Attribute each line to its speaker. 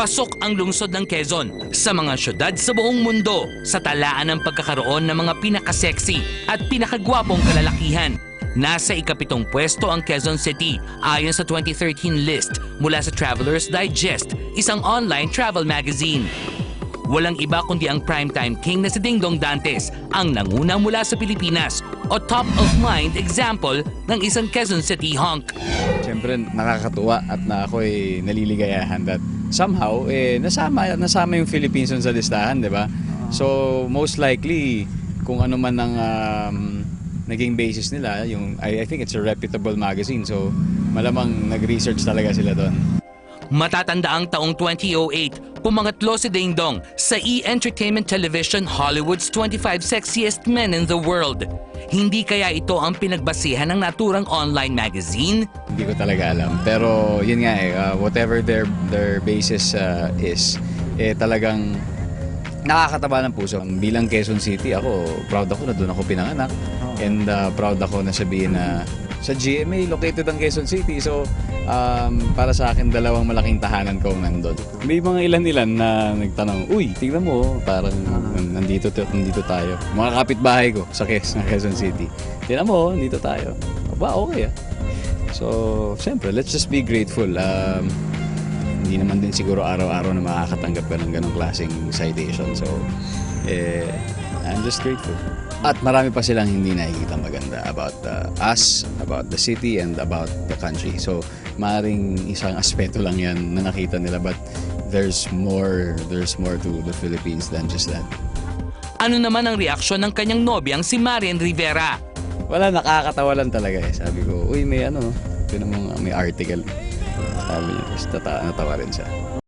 Speaker 1: Pasok ang lungsod ng Quezon sa mga syudad sa buong mundo sa talaan ng pagkakaroon ng mga pinakaseksi at pinakagwapong kalalakihan. Nasa ikapitong pwesto ang Quezon City ayon sa 2013 list mula sa Traveler's Digest, isang online travel magazine. Walang iba kundi ang primetime king na si Dingdong Dantes ang nanguna mula sa Pilipinas o top of mind example ng isang Quezon City honk.
Speaker 2: Siyempre nakakatuwa at na ako'y naliligayahan that somehow eh nasama nasama yung Philippines sa listahan, 'di ba? So most likely kung ano man ang um, naging basis nila, yung I, I think it's a reputable magazine. So malamang nag-research talaga sila doon.
Speaker 1: Matatanda ang taong 2008, pumangatlo si Ding Dong sa E! Entertainment Television Hollywood's 25 Sexiest Men in the World. Hindi kaya ito ang pinagbasihan ng naturang online magazine?
Speaker 2: Hindi ko talaga alam. Pero yun nga eh, uh, whatever their their basis uh, is, eh talagang nakakataba ng puso. Bilang Quezon City, ako proud ako na doon ako pinanganak. And uh, proud ako na sabihin na sa GMA located ang Quezon City. So um, para sa akin dalawang malaking tahanan ko nandun. May mga ilan-ilan na nagtanong, uy, tingnan mo, parang nandito, nandito tayo. Mga kapitbahay ko sa Quezon, Quezon City. Tingnan mo, nandito tayo. Ba, okay ah. So, siyempre, let's just be grateful. Um, hindi naman din siguro araw-araw na makakatanggap ka ng ganong klaseng citation. So, eh, I'm just grateful. At marami pa silang hindi nakikita maganda about uh, us, about the city, and about the country. So, maring isang aspeto lang yan na nakita nila. But there's more, there's more to the Philippines than just that.
Speaker 1: Ano naman ang reaksyon ng kanyang nobyang si Marian Rivera?
Speaker 2: Wala, nakakatawa lang talaga eh. Sabi ko, uy, may ano, may article. Sabi niya, tapos tata- natawa rin siya.